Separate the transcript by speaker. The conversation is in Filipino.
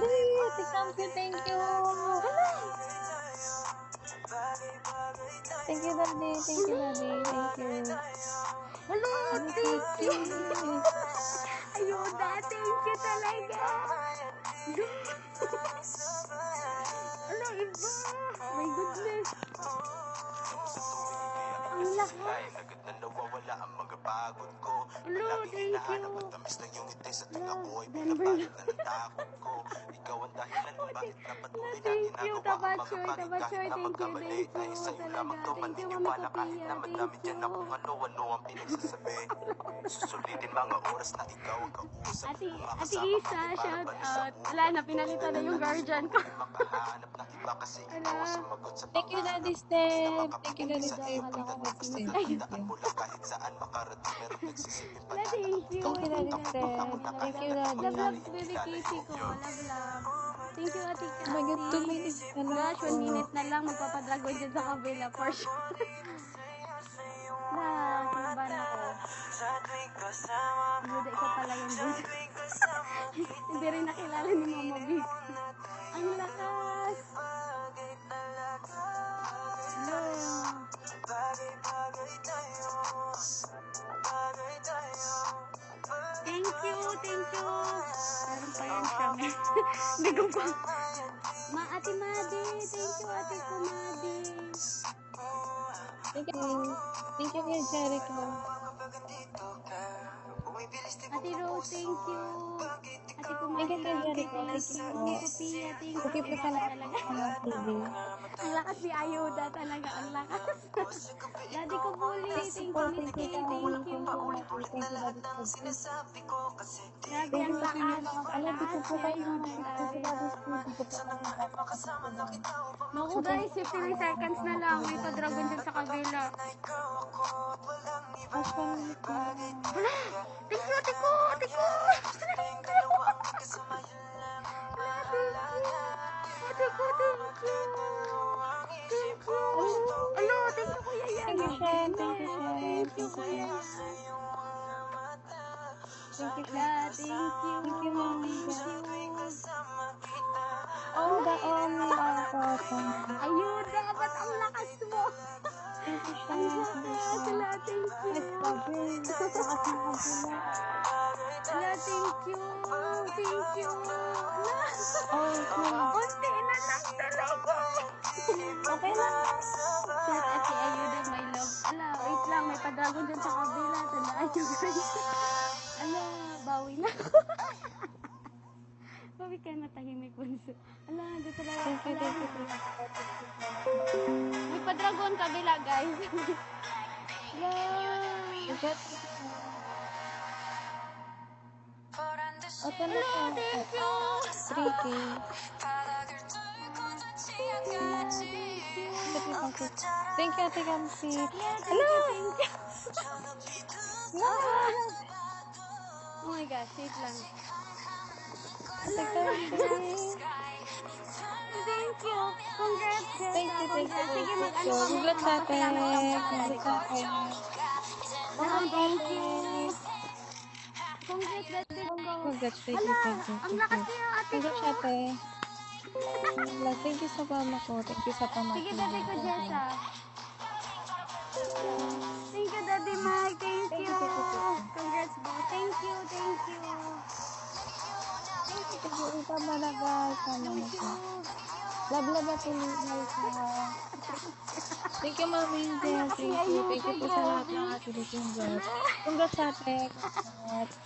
Speaker 1: Daddy! Thank you, thank you. Thank you, Daddy. Thank you, Daddy. Thank you.
Speaker 2: Hello, thank you. Ayuda, thank you talaga. Laki.
Speaker 3: Ay, agad na nawawala ang mga pagod ko Laging
Speaker 2: thank you.
Speaker 3: ang tamis ng iyong ngiti sa tinga ko Ay pinapalit na ng takot ko Na
Speaker 2: Thank you, Tabachoy, Tabachoy,
Speaker 3: na
Speaker 2: thank you, thank you, talaga. Thank you, Mami
Speaker 3: na madami
Speaker 2: thank you.
Speaker 3: na ano-ano ang pinagsasabi Susulitin mga oras na ikaw ang kausap
Speaker 2: Ate
Speaker 3: makasama
Speaker 2: Isa, shout out. Wala na, pinalitan na yung guardian ko.
Speaker 3: Makahanap ng iba kasi ikaw ang sumagot sa
Speaker 1: Thank you, Daddy Step. Thank you, Daddy Step.
Speaker 3: Pagkakataon mula kahit saan makarating meron nagsisipin pa
Speaker 2: Wala, thank you.
Speaker 1: Thank you, Daddy Step. Thank you, Daddy.
Speaker 2: Love, love, baby Casey ko. Love, love. Thank you, Ate Casey.
Speaker 1: Oh my God, two minutes na lang.
Speaker 2: Gosh, one minute na lang. Magpapadragon dyan sa kabila for sure. na, kinabahan ako. Buda, ikaw pala yung buda. Hindi rin nakilala ni Mama Vic. Ang lakas! Hello. Thank you, thank you. Siya. Hindi ko. Ma, Ate Madi. Thank you, Ate ko, Madi.
Speaker 1: Thank you. Thank you, Kuya Jericho.
Speaker 2: Ate Rose, thank you. Ko, Sophia, thank you.
Speaker 1: Okay po sa lahat
Speaker 2: Talaga.
Speaker 1: ng.
Speaker 2: Ang lakas ni Ayuda talaga. Ang lakas. Daddy ko, Bully. Thank you, Miss Kay. Thank you.
Speaker 1: Thank you, Daddy Step.
Speaker 2: Grabe ang lakas.
Speaker 1: Alam, di ko po kayo Kasi ko po
Speaker 2: Naku guys, 15 seconds na lang. May pa-dragon dyan sa kabila. Wala! Thank you, ate Thank you,
Speaker 1: Shen. Thank you,
Speaker 2: kuya.
Speaker 1: Thank you,
Speaker 2: thank you.
Speaker 1: Thank you,
Speaker 2: you.
Speaker 1: Oh, the only person.
Speaker 2: Ayun, dapat ang lakas mo.
Speaker 1: Thank you,
Speaker 2: thank you.
Speaker 1: Lakas ng kabila.
Speaker 2: Wala, thank you. Thank you.
Speaker 1: Oh, okay.
Speaker 2: Nakadagon din sa kabila. Tandaan nyo guys. Ala, bawi na ako. bawi ka na tahimik bunso. Ala, dito lang.
Speaker 1: Thank you, thank you.
Speaker 2: May padragon kabila guys. Ala.
Speaker 1: Open na
Speaker 2: ka.
Speaker 1: 3K. Thank you,
Speaker 2: thank you. Hello! No. Oh my gosh, wait lang.
Speaker 1: Ate Kamsi.
Speaker 2: Thank you.
Speaker 1: Thank you. Thank you, thank you.
Speaker 2: Sige, mag-ano kami.
Speaker 1: Congrats,
Speaker 2: Ate.
Speaker 1: Congrats,
Speaker 2: Ate. Thank you. Congrats,
Speaker 1: Ate. Thank you, thank you.
Speaker 2: Ang lakas niyo, Ate.
Speaker 1: Congrats, Ate. Wala, Thank you sa mama ko. Thank you sa pamangkin.
Speaker 2: Sige, Daddy ko, Jessa. Thank you, Daddy Mike. Thank
Speaker 1: Thank
Speaker 2: you.
Speaker 1: you, thank you.
Speaker 2: Congrats, bro. Thank you, thank you.
Speaker 1: Thank you. Ito mo na guys. Tama na
Speaker 2: Thank you.
Speaker 1: Love, love, at guys. Thank you, Mami. Thank you. Thank you po sa lahat ng ating congrats. Congrats, ate. Congrats.